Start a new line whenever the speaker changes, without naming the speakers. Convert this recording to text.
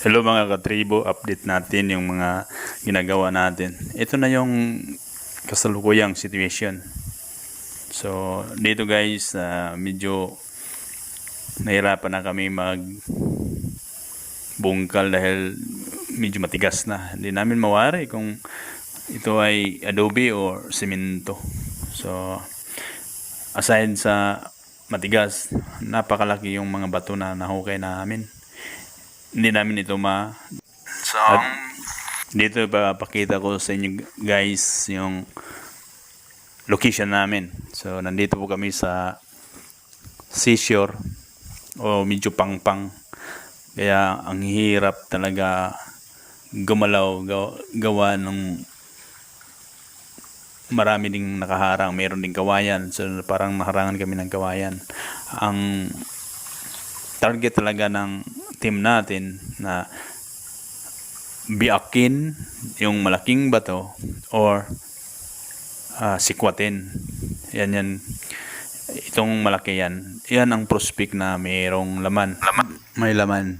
Hello mga katribo, update natin yung mga ginagawa natin. Ito na yung kasalukuyang situation. So, dito guys, ah, medyo nahirapan na kami mag bungkal dahil medyo matigas na. Hindi namin mawari kung ito ay adobe or semento. So, aside sa matigas, napakalaki yung mga bato na nahukay namin. Hindi namin ito ma... So, dito ipapakita ko sa inyo guys yung location namin. So, nandito po kami sa seashore o medyo pangpang. Kaya ang hirap talaga gumalaw, gaw- gawa ng marami ding nakaharang. Meron ding kawayan. So, parang naharangan kami ng kawayan. Ang target talaga ng team natin na biakin yung malaking bato or ah, sikwatin. Yan yan. Itong malaki yan. Yan ang prospect na mayroong laman. Laman. May laman.